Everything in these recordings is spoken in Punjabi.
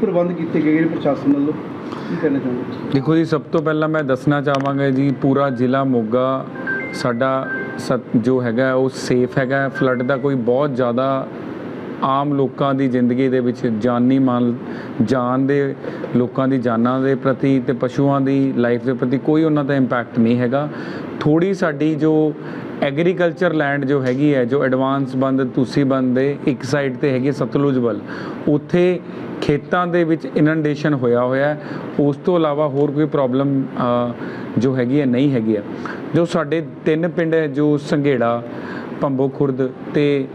ਪ੍ਰਬੰਧ ਕੀਤੇ ਗਏ ਪ੍ਰਸ਼ਾਸਨ ਵੱਲੋਂ? ਕੀ ਕਹਿਣਾ ਚਾਹੁੰਦੇ ਦੇਖੋ ਜੀ, ਸਭ ਤੋਂ ਪਹਿਲਾਂ ਮੈਂ ਦੱਸਣਾ ਚਾਹਾਂਗਾ ਜੀ, ਪੂਰਾ ਜ਼ਿਲ੍ਹਾ ਮੋਗਾ ਸਾਡਾ ਸਤ- ਜੋ ਹੈਗਾ, ਉਹ ਸੇਫ ਹੈਗਾ। ਫਲੱਡ ਦਾ ਕੋਈ ਬਹੁਤ ਜ਼ਿਆਦਾ ਆਮ ਲੋਕਾਂ ਦੀ ਜ਼ਿੰਦਗੀ ਦੇ ਵਿੱਚ ਜਾਨੀ ਮਾਲ ਜਾਨ ਦੇ, ਲੋਕਾਂ ਦੀ ਜਾਨਾਂ ਦੇ ਪ੍ਰਤੀ ਤੇ ਪਸ਼ੂਆਂ ਦੀ ਲਾਈਫ ਦੇ ਪ੍ਰਤੀ ਕੋਈ ਉਹਨਾਂ ਦਾ ਇੰਪੈਕਟ ਨਹੀਂ ਹੈਗਾ। ਥੋੜੀ ਸਾਡੀ ਜੋ ਐਗਰੀਕਲਚਰ ਲੈਂਡ ਜੋ ਹੈਗੀ ਹੈ, ਜੋ ਐਡਵਾਂਸ ਬੰਦ, ਤੁਸੀਂ ਬੰਦ ਦੇ ਇੱਕ ਸਾਈਡ ਤੇ ਹੈਗੀ ਸਤਲੁਜ ਵੱਲ, ਉੱਥੇ ਖੇਤਾਂ ਦੇ ਵਿੱਚ ਇਨੰਡੇਸ਼ਨ ਹੋਇਆ ਹੋਇਆ ਉਸ ਤੋਂ ਇਲਾਵਾ ਹੋਰ ਕੋਈ ਪ੍ਰੋਬਲਮ ਜੋ ਹੈਗੀ ਹੈ, ਨਹੀਂ ਹੈਗੀ ਹੈ। ਜੋ ਸਾਡੇ ਤਿੰਨ ਪਿੰਡ ਹੈ, ਜੋ ਸੰਘੇੜਾ, ਭੰਬੋ ਖੁਰਦ ਤੇ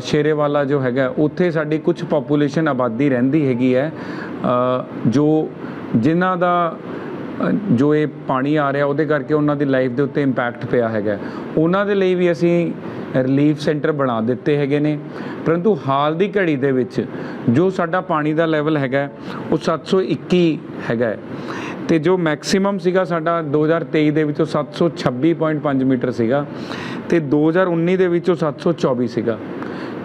ਸ਼ੇਰੇਵਾਲਾ ਜੋ ਹੈਗਾ, ਉੱਥੇ ਸਾਡੀ ਕੁਝ ਪੋਪੂਲੇਸ਼ਨ ਆਬਾਦੀ ਰਹਿੰਦੀ ਹੈਗੀ ਹੈ। ਜੋ ਜਿਨ੍ਹਾਂ ਦਾ ਜੋ ਇਹ ਪਾਣੀ ਆ ਰਿਹਾ ਉਹਦੇ ਕਰਕੇ ਉਹਨਾਂ ਦੀ ਲਾਈਫ ਦੇ ਉੱਤੇ ਇੰਪੈਕਟ ਪਿਆ ਹੈਗਾ ਉਹਨਾਂ ਦੇ ਲਈ ਵੀ ਅਸੀਂ ਰਿਲੀਫ ਸੈਂਟਰ ਬਣਾ ਦਿੱਤੇ ਹੈਗੇ ਨੇ। ਪਰੰਤੂ ਹਾਲ ਦੀ ਘੜੀ ਦੇ ਵਿੱਚ ਜੋ ਸਾਡਾ ਪਾਣੀ ਦਾ ਲੈਵਲ ਹੈਗਾ ਉਹ 721 ਹੈਗਾ ਹੈ। ਤੇ ਜੋ ਮੈਕਸਿਮਮ ਸੀਗਾ ਸਾਡਾ 2023 ਦੇ ਵਿੱਚੋਂ 726.5 ਮੀਟਰ ਸੀਗਾ ਤੇ 2019 ਦੇ ਵਿੱਚੋਂ 724 ਸੀਗਾ।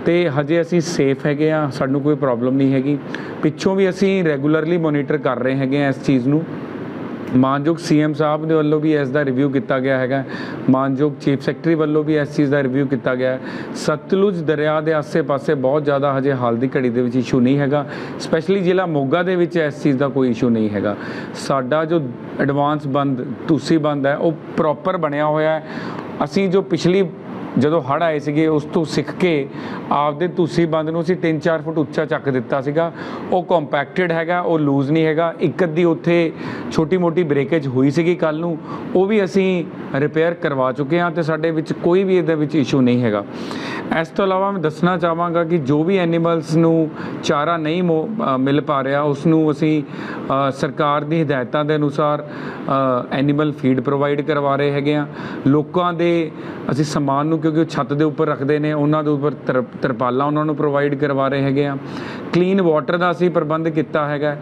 ਤੇ ਹਜੇ ਅਸੀਂ ਸੇਫ ਹੈਗੇ ਆ ਸਾਨੂੰ ਕੋਈ ਪ੍ਰੋਬਲਮ ਨਹੀਂ ਹੈਗੀ। ਪਿੱਛੋਂ ਵੀ ਅਸੀਂ ਰੈਗੂਲਰਲੀ ਮੋਨੀਟਰ ਕਰ ਰਹੇ ਹੈਗੇ ਆ ਇਸ ਚੀਜ਼ ਨੂੰ। ਮਾਨਯੋਗ ਸੀਐਮ ਸਾਹਿਬ ਦੇ ਵੱਲੋਂ ਵੀ ਇਸ ਦਾ ਰਿਵਿਊ ਕੀਤਾ ਗਿਆ ਹੈਗਾ। ਮਾਨਯੋਗ ਚੀਫ ਸੈਕਟਰੀ ਵੱਲੋਂ ਵੀ ਇਸ ਚੀਜ਼ ਦਾ ਰਿਵਿਊ ਕੀਤਾ ਗਿਆ। ਸਤਲੁਜ ਦਰਿਆ ਦੇ ਆਸੇ-ਪਾਸੇ ਬਹੁਤ ਜ਼ਿਆਦਾ ਹਜੇ ਹਾਲ ਦੀ ਘੜੀ ਦੇ ਵਿੱਚ ਇਸ਼ੂ ਨਹੀਂ ਹੈਗਾ। ਸਪੈਸ਼ਲੀ ਜ਼ਿਲ੍ਹਾ ਮੋਗਾ ਦੇ ਵਿੱਚ ਇਸ ਚੀਜ਼ ਦਾ ਕੋਈ ਇਸ਼ੂ ਨਹੀਂ ਹੈਗਾ। ਸਾਡਾ ਜੋ ਐਡਵਾਂਸ ਬੰਦ, ਤੁਸੀਂ ਬੰਦ ਹੈ, ਉਹ ਪ੍ਰੋਪਰ ਬਣਿਆ ਹੋਇਆ ਹੈ। ਅਸੀਂ ਜੋ ਪਿਛਲੀ ਜਦੋਂ ਹੜ੍ਹ ਆਏ ਸੀਗੇ, ਉਸ ਤੋਂ ਸਿੱਖ ਕੇ ਆਪਦੇ ਤੁਸੀਂ ਬੰਦ ਨੂੰ ਅਸੀਂ 3-4 ਫੁੱਟ ਉੱਚਾ ਚੱਕ ਦਿੱਤਾ ਸੀਗਾ। ਉਹ ਕੰਪੈਕਟਡ ਹੈਗਾ, ਉਹ ਲੂਜ਼ ਨਹੀਂ ਹੈਗਾ। ਇੱਕ ਅੱਧੀ ਉੱਥੇ ਛੋਟੀ-ਮੋਟੀ ਬ੍ਰੇਕੇਜ ਹੋਈ ਸੀਗੀ ਕੱਲ ਨੂੰ। ਉਹ ਵੀ ਅਸੀਂ ਰਿਪੇਅਰ ਕਰਵਾ ਚੁੱਕੇ ਹਾਂ ਤੇ ਸਾਡੇ ਵਿੱਚ ਕੋਈ ਵੀ ਇਹਦੇ ਵਿੱਚ ਇਸ਼ੂ ਨਹੀਂ ਹੈਗਾ। ਇਸ ਤੋਂ ਇਲਾਵਾ ਮੈਂ ਦੱਸਣਾ ਚਾਹਾਂਗਾ ਕਿ ਜੋ ਵੀ ਐਨੀਮਲਸ ਨੂੰ ਚਾਰਾ ਨਹੀਂ ਮੋ- ਮਿਲ ਪਾ ਰਿਹਾ, ਉਸ ਨੂੰ ਅਸੀਂ ਸਰਕਾਰ ਦੀ ਹਦਾਇਤਾਂ ਦੇ ਅਨੁਸਾਰ ਐਨੀਮਲ ਫੀਡ ਪ੍ਰੋਵਾਈਡ ਕਰਵਾ ਰਹੇ ਹੈਗੇ ਆ ਲੋਕਾਂ ਦੇ ਅਸੀਂ ਸਮਾਨ ਨੂੰ ਕਿਉਂਕਿ ਉਹ ਛੱਤ ਦੇ ਉੱਪਰ ਰੱਖਦੇ ਨੇ, ਉਹਨਾਂ ਦੇ ਉੱਪਰ ਤਰ- ਤਰਪਾਲਾਂ ਉਹਨਾਂ ਨੂੰ ਪ੍ਰੋਵਾਈਡ ਕਰਵਾ ਰਹੇ ਹੈਗੇ ਆ। ਕਲੀਨ ਵਾਟਰ ਦਾ ਅਸੀਂ ਪ੍ਰਬੰਧ ਕੀਤਾ ਹੈਗਾ।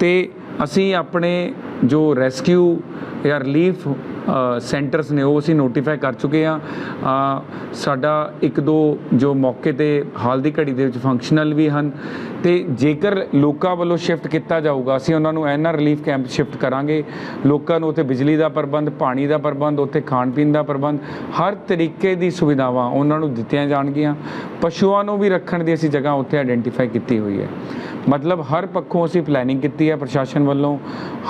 ਤੇ ਅਸੀਂ ਆਪਣੇ ਜੋ ਰੈਸਕਿਊ ਜਾਂ ਰਿਲੀਫ ਸੈਂਟਰਸ ਨੇ ਉਹ ਅਸੀਂ ਨੋਟੀਫਾਈ ਕਰ ਚੁੱਕੇ ਆ ਸਾਡਾ ਇੱਕ ਦੋ ਜੋ ਮੌਕੇ ਤੇ ਹਾਲ ਦੀ ਘੜੀ ਦੇ ਵਿੱਚ ਫੰਕਸ਼ਨਲ ਵੀ ਹਨ ਤੇ ਜੇਕਰ ਲੋਕਾਂ ਵੱਲੋਂ ਸ਼ਿਫਟ ਕੀਤਾ ਜਾਊਗਾ, ਅਸੀਂ ਉਹਨਾਂ ਨੂੰ ਐਨਆਰ ਰਿਲੀਫ ਕੈਂਪ ਸ਼ਿਫਟ ਕਰਾਂਗੇ। ਲੋਕਾਂ ਨੂੰ ਉੱਥੇ ਬਿਜਲੀ ਦਾ ਪ੍ਰਬੰਧ, ਪਾਣੀ ਦਾ ਪ੍ਰਬੰਧ, ਉੱਥੇ ਖਾਣ ਪੀਣ ਦਾ ਪ੍ਰਬੰਧ, ਹਰ ਤਰੀਕੇ ਦੀ ਸੁਵਿਧਾਵਾਂ ਉਹਨਾਂ ਨੂੰ ਦਿੱਤੀਆਂ ਜਾਣਗੀਆਂ। ਪਸ਼ੂਆਂ ਨੂੰ ਵੀ ਰੱਖਣ ਦੀ ਅਸੀਂ ਜਗ੍ਹਾ ਉੱਥੇ ਆਇਡੈਂਟੀਫਾਈ ਕੀਤੀ ਹੋਈ ਹੈ। ਮਤਲਬ ਹਰ ਪੱਖੋਂ ਅਸੀਂ ਪਲੈਨਿੰਗ ਕੀਤੀ ਹੈ ਪ੍ਰਸ਼ਾਸਨ ਵੱਲੋਂ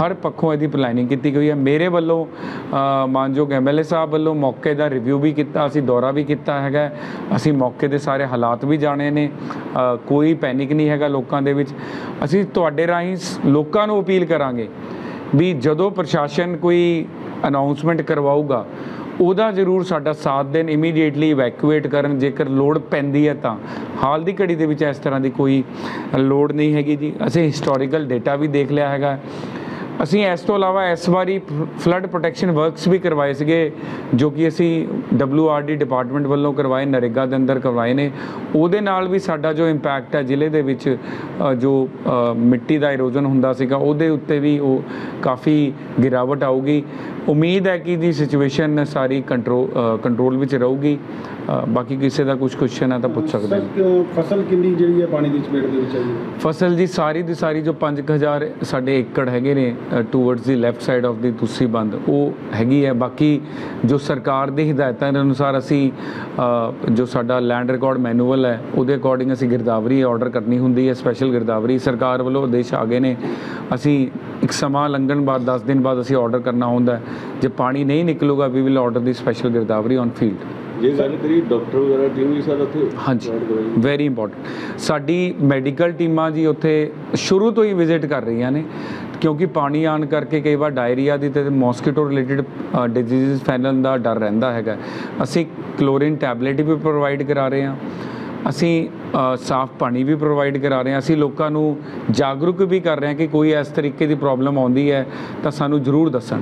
ਹਰ ਪੱਖੋਂ ਇਹਦੀ ਪਲੈਨਿੰਗ ਕੀਤੀ ਗਈ ਹੈ। ਮੇਰੇ ਵੱਲੋਂ ਅ, ਮਾਨਯੋਗ ਐਮਐਲਏ ਸਾਹਿਬ ਵੱਲੋਂ ਮੌਕੇ ਦਾ ਰਿਵਿਊ ਵੀ ਕੀਤਾ ਅਸੀਂ ਦੌਰਾ ਵੀ ਕੀਤਾ ਹੈਗਾ ਅਸੀਂ ਮੌਕੇ ਦੇ ਸਾਰੇ ਹਾਲਾਤ ਵੀ ਜਾਣੇ ਨੇ। ਕੋਈ ਪੈਨਿਕ ਨਹੀਂ ਹੈਗਾ ਲੋਕਾਂ ਦੇ ਵਿੱਚ। ਅਸੀਂ ਤੁਹਾਡੇ ਰਾਹੀਂ ਸ- ਲੋਕਾਂ ਨੂੰ ਅਪੀਲ ਕਰਾਂਗੇ ਵੀ ਜਦੋਂ ਪ੍ਰਸ਼ਾਸਨ ਕੋਈ ਅਨਾਉਂਸਮੈਂਟ ਕਰਵਾਊਗਾ ਉਹਦਾ ਜ਼ਰੂਰ ਸਾਡਾ ਸਾਥ ਦੇਣ ਇਮੀਡੀਏਟਲੀ ਇਵੈਕੂਏਟ ਕਰਨ, ਜੇਕਰ ਲੋੜ ਪੈਂਦੀ ਹੈ ਤਾਂ। ਹਾਲ ਦੀ ਘੜੀ ਦੇ ਵਿੱਚ ਇਸ ਤਰ੍ਹਾਂ ਦੀ ਕੋਈ ਲੋੜ ਨਹੀਂ ਹੈਗੀ ਜੀ। ਅਸੀਂ ਹਿਸਟੋਰੀਕਲ ਡਾਟਾ ਵੀ ਦੇਖ ਲਿਆ ਹੈਗਾ। ਅਸੀਂ ਇਸ ਤੋਂ ਇਲਾਵਾ ਇਸ ਵਾਰੀ ਫਲੱਡ ਪ੍ਰੋਟੈਕਸ਼ਨ ਵਰਕਸ ਵੀ ਕਰਵਾਏ ਸੀਗੇ, ਜੋ ਕਿ ਅਸੀਂ WRD ਡਿਪਾਰਟਮੈਂਟ ਵੱਲੋਂ ਕਰਵਾਏ, ਨਰੇਗਾ ਦੇ ਅੰਦਰ ਕਰਵਾਏ ਨੇ। ਉਹਦੇ ਨਾਲ ਵੀ ਸਾਡਾ ਜੋ ਇੰਪੈਕਟ ਹੈ ਜ਼ਿਲ੍ਹੇ ਦੇ ਵਿੱਚ ਜੋ ਮਿੱਟੀ ਦਾ ਇਰੋਜਨ ਹੁੰਦਾ ਸੀਗਾ, ਉਹਦੇ ਉੱਤੇ ਵੀ ਉਹ ਕਾਫੀ ਗਿਰਾਵਟ ਆਊਗੀ। ਉਮੀਦ ਹੈ ਕਿ ਦੀ ਸਿਚੁਏਸ਼ਨ ਸਾਰੀ ਕੰਟਰੋਲ ਕੰਟਰੋਲ ਵਿੱਚ ਰਹੂਗੀ। ਬਾਕੀ ਕਿਸੇ ਦਾ ਕੁਝ ਕੁਐਸਚਨ ਹੈ ਤਾਂ ਪੁੱਛ ਸਕਦੇ ਹੋ। ਫਸਲ ਕਿੰਨੀ ਜਿਹੜੀ ਹੈ ਪਾਣੀ ਦੀ ਚਪੇਟ ਦੇ ਵਿੱਚ ਆਈ ਹੈ? ਫਸਲ ਦੀ ਸਾਰੀ ਦੀ ਸਾਰੀ ਜੋ 5000 ਸਾਡੇ ਏਕੜ ਹੈਗੇ ਨੇ towards the left side of the ਤੁਸੀਂ ਬੰਦ ਉਹ ਹੈਗੀ ਹੈ। ਬਾਕੀ ਜੋ ਸਰਕਾਰ ਦੀ ਹਦਾਇਤਾਂ ਦੇ ਅਨੁਸਾਰ ਅਸੀਂ ਜੋ ਸਾਡਾ ਲੈਂਡ ਰਿਕਾਰਡ ਮੈਨੂਅਲ ਹੈ ਉਹਦੇ ਅਕੋਰਡਿੰਗ ਅਸੀਂ ਗਿਰਦਾਵਰੀ ਆਰਡਰ ਕਰਨੀ ਹੁੰਦੀ ਹੈ ਸਪੈਸ਼ਲ ਗਿਰਦਾਵਰੀ ਸਰਕਾਰ ਵੱਲੋਂ ਆਦੇਸ਼ ਆ ਗਏ ਨੇ। ਅਸੀਂ ਇੱਕ ਸਮਾਂ ਲੰਘਣ ਬਾਅਦ 10 ਦਿਨ ਬਾਅਦ ਅਸੀਂ ਆਰਡਰ ਕਰਨਾ ਹੁੰਦਾ ਹੈ। ਜੇ ਪਾਣੀ ਨਹੀਂ ਨਿਕਲੂਗਾ we will order the special ਗਿਰਦਾਵਰੀ on field ਜੇ ਗੱਲ ਕਰੀ ਡਾਕਟਰ ਵਗੈਰਾ ਟੀਮ ਵੀ ਸਰ ਉੱਥੇ ਹਾਂਜੀ? ਵੈਰੀ ਇੰਪੋਰਟੈਂਟ ਸਾਡੀ ਮੈਡੀਕਲ ਟੀਮਾਂ ਜੀ ਉੱਥੇ ਸ਼ੁਰੂ ਤੋਂ ਹੀ ਵਿਜ਼ਿਟ ਕਰ ਰਹੀਆਂ ਨੇ ਕਿਉਂਕਿ ਪਾਣੀ ਆਣ ਕਰਕੇ ਕਈ ਵਾਰ ਡਾਇਰੀਆ ਦੀ ਤੇ ਮੋਸਕੀਟੋ ਰਿਲੇਟਡ ਡਿਜ਼ੀਜ਼ ਫੈਲਣ ਦਾ ਡਰ ਰਹਿੰਦਾ ਹੈਗਾ। ਅਸੀਂ ਕਲੋਰੀਨ ਟੈਬਲੇਟ ਵੀ ਪ੍ਰੋਵਾਈਡ ਕਰਾ ਰਹੇ ਹਾਂ ਅਸੀਂ ਸਾਫ਼ ਪਾਣੀ ਵੀ ਪ੍ਰੋਵਾਈਡ ਕਰਾ ਰਹੇ ਹਾਂ ਅਸੀਂ ਲੋਕਾਂ ਨੂੰ ਜਾਗਰੂਕ ਵੀ ਕਰ ਰਹੇ ਹਾਂ ਕਿ ਕੋਈ ਇਸ ਤਰੀਕੇ ਦੀ ਪ੍ਰੋਬਲਮ ਆਉਂਦੀ ਹੈ ਤਾਂ ਸਾਨੂੰ ਜ਼ਰੂਰ ਦੱਸਣ।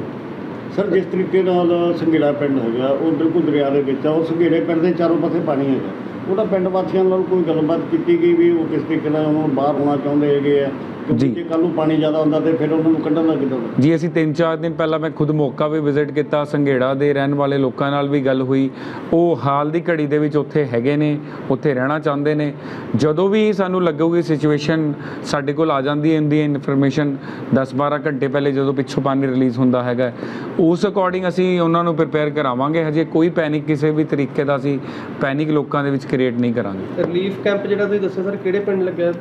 ਸਰ, ਜਿਸ ਤਰੀਕੇ ਨਾਲ ਸੰਘੇੜਾ ਪਿੰਡ ਹੈਗਾ, ਉਹ ਬਿਲਕੁਲ ਦਰਿਆ ਦੇ ਵਿੱਚ ਆ, ਉਹ ਸੰਘੇੜੇ ਪਿੰਡ ਦੇ ਚਾਰੋਂ ਪਾਸੇ ਪਾਣੀ ਹੈਗਾ। ਉਹਦਾ ਪਿੰਡ ਵਾਸੀਆਂ ਨਾਲ ਕੋਈ ਗੱਲਬਾਤ ਕੀਤੀ ਗਈ ਵੀ ਉਹ ਕਿਸ ਤਰੀਕੇ ਨਾਲ ਉਹਨੂੰ ਬਾਹਰ ਹੋਣਾ ਚਾਹੁੰਦੇ ਹੈਗੇ ਆ? ਕਿਉਂਕਿ ਜੀ। ਜੇ ਕੱਲ ਨੂੰ ਪਾਣੀ ਜ਼ਿਆਦਾ ਹੁੰਦਾ ਤੇ ਫਿਰ ਉਹਨਾਂ ਨੂੰ ਕੱਢਣ ਦਾ ਕਿੱਦਾਂ ਜੀ ਅਸੀਂ 3-4 ਦਿਨ ਪਹਿਲਾਂ ਮੈਂ ਖੁਦ ਮੌਕਾ ਵੀ ਵਿਜ਼ਿਟ ਕੀਤਾ ਸੰਘੇੜਾ ਦੇ ਰਹਿਣ ਵਾਲੇ ਲੋਕਾਂ ਨਾਲ ਵੀ ਗੱਲ ਹੋਈ। ਉਹ ਹਾਲ ਦੀ ਘੜੀ ਦੇ ਵਿੱਚ ਉੱਥੇ ਹੈਗੇ ਨੇ ਉੱਥੇ ਰਹਿਣਾ ਚਾਹੁੰਦੇ ਨੇ। ਜਦੋਂ ਵੀ ਸਾਨੂੰ ਲੱਗੂਗੀ ਸਿਚੁਏਸ਼ਨ ਸਾਡੇ ਕੋਲ ਆ ਜਾਂਦੀ ਹੈ ਇੰਦੀ ਇਨਫੋਰਮੇਸ਼ਨ 10-12 ਘੰਟੇ ਪਹਿਲੇ ਜਦੋਂ ਪਿੱਛੋਂ ਪਾਣੀ ਰਿਲੀਜ਼ ਹੁੰਦਾ ਹੈਗਾ। ਉਸ ਅਕੋਰਡਿੰਗ ਅਸੀਂ ਉਹਨਾਂ ਨੂੰ ਪ੍ਰਿਪੇਅਰ ਕਰਾਵਾਂਗੇ। ਹਜੇ ਕੋਈ ਪੈਨਿਕ ਕਿਸੇ ਵੀ ਤਰੀਕੇ ਦਾ ਅਸੀਂ ਪੈਨਿਕ ਲੋਕਾਂ ਦੇ ਵਿੱਚ ਕ੍ਰੀਏਟ ਨਹੀਂ ਕਰਾਂਗੇ। ਰਿਲੀਫ ਕੈਂਪ ਜਿਹੜਾ ਤੁਸੀਂ ਦੱਸਿਆ ਸਰ ਕਿਹੜੇ ਪਿੰਡ ਲੱਗਿਆ?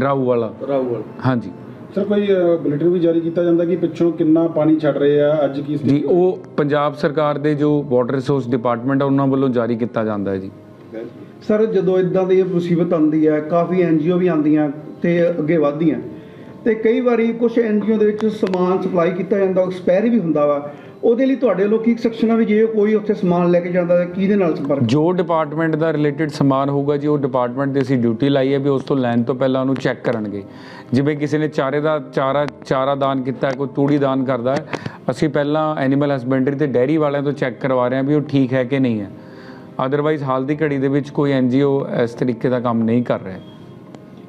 ਰਾਊ ਵਾਲਾ ਰਾਊਵਾਲ। ਹਾਂਜੀ। ਸਰ ਕੋਈ ਬੁਲੇਟਿਨ ਵੀ ਜਾਰੀ ਕੀਤਾ ਜਾਂਦਾ ਕਿ ਪਿੱਛੋਂ ਕਿੰਨਾ ਪਾਣੀ ਛੱਡ ਰਹੇ ਆ? ਅੱਜ ਕੀ ਜੀ ਉਹ ਪੰਜਾਬ ਸਰਕਾਰ ਦੇ ਜੋ ਵਾਟਰ ਰਿਸੋਰਸ ਡਿਪਾਰਟਮੈਂਟ ਆ ਉਹਨਾਂ ਵੱਲੋਂ ਜਾਰੀ ਕੀਤਾ ਜਾਂਦਾ ਹੈ ਜੀ। ਸਰ ਜਦੋਂ ਇਦਾਂ ਦੀ ਮੁਸੀਬਤ ਆਉਂਦੀ ਹੈ ਕਾਫੀ ਐਨਜੀਓ ਵੀ ਆਉਂਦੀਆਂ ਤੇ ਅੱਗੇ ਵਧਦੀਆਂ। ਤੇ ਕਈ ਵਾਰੀ ਕੁਝ ਐਨਜੀਓ ਦੇ ਵਿੱਚ ਸਮਾਨ ਸਪਲਾਈ ਕੀਤਾ ਜਾਂਦਾ ਐਕਸਪਾਇਰ ਵੀ ਹੁੰਦਾ ਵਾ। ਉਹਦੇ ਲਈ ਤੁਹਾਡੇ ਲੋਕ ਕੀ ਸੈਕਸ਼ਨ ਆ ਵੀ ਜੇ ਕੋਈ ਉੱਥੇ ਸਮਾਨ ਲੈ ਕੇ ਜਾਂਦਾ ਤਾਂ ਕਿਹਦੇ ਨਾਲ ਸੰਪਰਕ? ਜੋ ਡਿਪਾਰਟਮੈਂਟ ਦਾ ਰਿਲੇਟਡ ਸਮਾਨ ਹੋਊਗਾ ਜੀ, ਉਹ ਡਿਪਾਰਟਮੈਂਟ ਦੀ ਅਸੀਂ ਡਿਊਟੀ ਲਾਈ ਹੈ ਵੀ ਉਸ ਤੋਂ ਲੈਣ ਤੋਂ ਪਹਿਲਾਂ ਉਹਨੂੰ ਚੈੱਕ ਕਰਨਗੇ। ਜਿਵੇਂ ਕਿਸੇ ਨੇ ਚਾਰੇ ਦਾ, ਚਾਰਾ ਚਾਰਾ ਦਾਨ ਕੀਤਾ, ਕੋਈ ਤੂੜੀ ਦਾਨ ਕਰਦਾ, ਅਸੀਂ ਪਹਿਲਾਂ ਐਨੀਮਲ ਹਸਬੈਂਡਰੀ ਤੇ ਡੈਰੀ ਵਾਲਿਆਂ ਤੋਂ ਚੈੱਕ ਕਰਵਾ ਰਹੇ ਹਾਂ ਵੀ ਉਹ ਠੀਕ ਹੈ ਕਿ ਨਹੀਂ ਹੈ। ਅਦਰਵਾਈਜ਼ ਹਾਲ ਦੀ ਘੜੀ ਦੇ ਵਿੱਚ ਕੋਈ ਐਨਜੀਓ ਇਸ ਤਰੀਕੇ ਦਾ ਕੰਮ ਨਹੀਂ ਕਰ ਰਿਹਾ।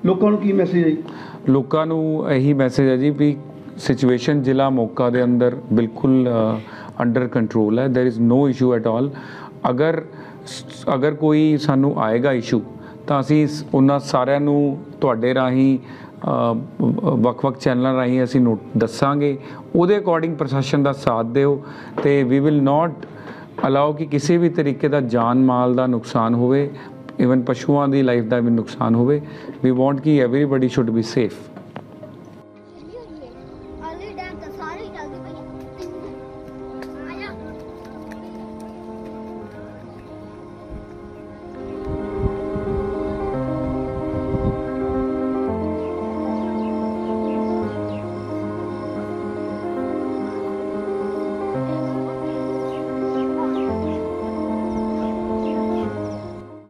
ਲੋਕਾਂ ਨੂੰ ਕੀ ਮੈਸੇਜ ਹੈ ਜੀ? ਲੋਕਾਂ ਨੂੰ ਇਹੀ ਮੈਸੇਜ ਹੈ ਜੀ ਵੀ ਸਿਚੁਏਸ਼ਨ ਜ਼ਿਲ੍ਹਾ ਮੋਕਾ ਦੇ ਅੰਦਰ ਬਿਲਕੁਲ ਅੰਡਰ ਕੰਟਰੋਲ ਹੈ there is no issue at all ਅਗਰ ਅਗਰ ਕੋਈ ਸਾਨੂੰ ਆਏਗਾ ਇਸ਼ੂ ਤਾਂ ਅਸੀਂ ਇਸ- ਉਹਨਾਂ ਸਾਰਿਆਂ ਨੂੰ ਤੁਹਾਡੇ ਰਾਹੀਂ ਅ, ਵੱਖ-ਵੱਖ ਚੈਨਲਾਂ ਰਾਹੀਂ ਅਸੀਂ ਨੋਟ ਦੱਸਾਂਗੇ ਉਹਦੇ ਅਕੋਰਡਿੰਗ ਪ੍ਰਸ਼ਾਸਨ ਦਾ ਸਾਥ ਦਿਓ ਤੇ ਵੀ ਵਿਲ ਨਾਟ ਅਲਾਓ ਕਿ ਕਿਸੇ ਵੀ ਤਰੀਕੇ ਦਾ ਜਾਨ ਮਾਲ ਦਾ ਨੁਕਸਾਨ ਹੋਵੇ ਇਵਨ ਪਸ਼ੂਆਂ ਦੀ ਲਾਈਫ ਦਾ ਵੀ ਨੁਕਸਾਨ ਹੋਵੇ ਵੀ ਵਾਂਟ ਕਿ ਐਵਰੀਬਾਡੀ ਸ਼ੁੱਡ ਬੀ ਸੇਫ